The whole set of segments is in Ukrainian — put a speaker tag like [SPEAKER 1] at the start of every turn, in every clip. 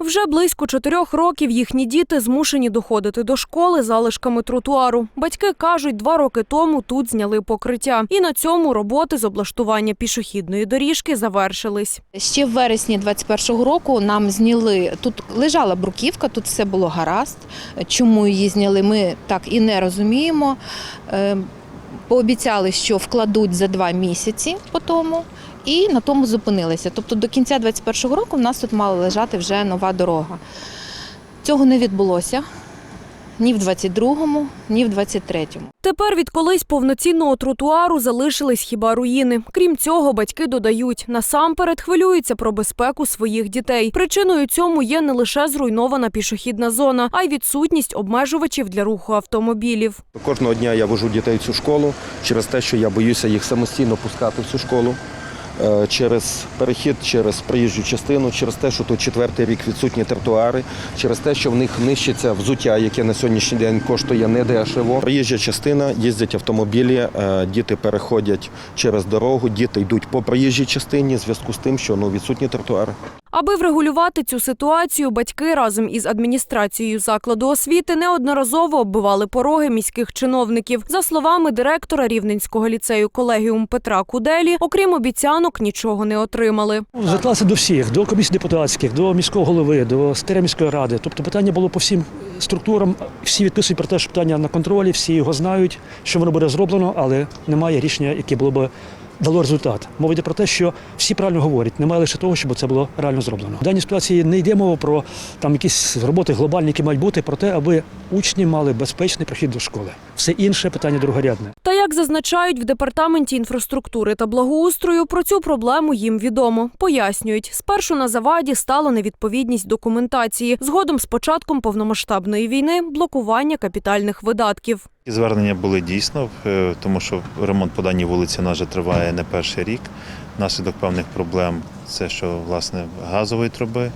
[SPEAKER 1] Вже близько чотирьох років їхні діти змушені доходити до школи залишками тротуару. Батьки кажуть, два роки тому тут зняли покриття, і на цьому роботи з облаштування пішохідної доріжки завершились.
[SPEAKER 2] Ще в вересні 21-го року нам зняли тут лежала бруківка, тут все було гаразд. Чому її зняли, ми так і не розуміємо. Пообіцяли, що вкладуть за два місяці по тому, і на тому зупинилися. Тобто до кінця 21-го року в нас тут мала лежати вже нова дорога. Цього не відбулося ні в 22-му, ні в 23-му.
[SPEAKER 1] Тепер від колись повноцінного тротуару залишились хіба руїни. Крім цього, батьки додають, насамперед хвилюються про безпеку своїх дітей. Причиною цьому є не лише зруйнована пішохідна зона, а й відсутність обмежувачів для руху автомобілів.
[SPEAKER 3] Кожного дня я вожу дітей в цю школу через те, що я боюся їх самостійно пускати в цю школу. Е, Через перехід, через проїжджу частину, через те, що тут четвертий рік відсутні тротуари, через те, що в них нищиться взуття, яке на сьогоднішній день коштує недешево. Проїжджа частина, їздять автомобілі, е, діти переходять через дорогу, діти йдуть по проїжджій частині в зв'язку з тим, що ну, відсутні тротуари.
[SPEAKER 1] Аби врегулювати цю ситуацію, батьки разом із адміністрацією закладу освіти неодноразово оббивали пороги міських чиновників. За словами директора Рівненського ліцею колегіум Петра Куделі, окрім обіцянок, нічого не отримали.
[SPEAKER 4] Зверталися до всіх, до комісій депутатських, до міського голови, до старої міської ради. Тобто питання було по всім структурам. Всі відписують про те, що питання на контролі, всі його знають, що воно буде зроблено, але немає рішення, яке було б дало результат. Мова йде про те, що всі правильно говорять, немає лише того, щоб це було реально зроблено. В даній ситуації не йде мова про там якісь роботи глобальні, які мають бути, про те, аби учні мали безпечний прохід до школи. Все інше питання другорядне.
[SPEAKER 1] Та як зазначають в департаменті інфраструктури та благоустрою, про цю проблему їм відомо. Пояснюють, спершу на заваді стала невідповідність документації. Згодом з початком повномасштабної війни блокування капітальних видатків.
[SPEAKER 5] І звернення були дійсно, е, тому що ремонт по даній вулиці вже триває не перший рік. Наслідок певних проблем це що власне газової труби,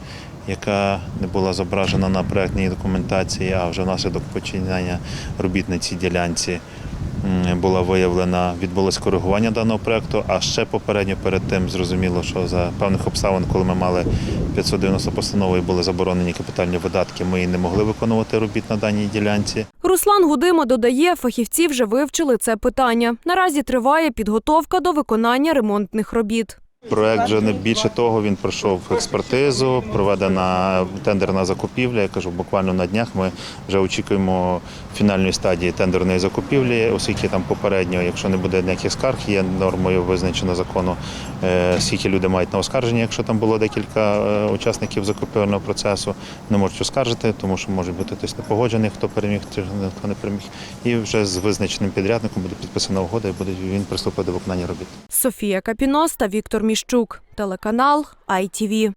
[SPEAKER 5] яка не була зображена на проектній документації, а вже внаслідок починання робіт на цій ділянці була виявлена, відбулось коригування даного проекту. А ще попередньо перед тим зрозуміло, що за певних обставин, коли ми мали 590 постанови і були заборонені капітальні видатки, ми і не могли виконувати робіт на даній ділянці.
[SPEAKER 1] Руслан Гудима додає, фахівці вже вивчили це питання. Наразі триває підготовка до виконання ремонтних робіт.
[SPEAKER 5] Проект вже не більше того. Він пройшов експертизу, проведена тендерна закупівля. Я кажу, буквально на днях ми вже очікуємо фінальної стадії тендерної закупівлі, оскільки там попередньо, якщо не буде ніяких скарг, є нормою визначено закону, е, скільки люди мають на оскарження, якщо там було декілька е, учасників закупівельного процесу, не можуть оскаржити, тому що може бути хтось непогоджений, хто переміг, хто не переміг. І вже з визначеним підрядником буде підписана угода і буде він приступити до виконання робіт.
[SPEAKER 1] Софія Капінос та Віктор Міщук. Телеканал ITV.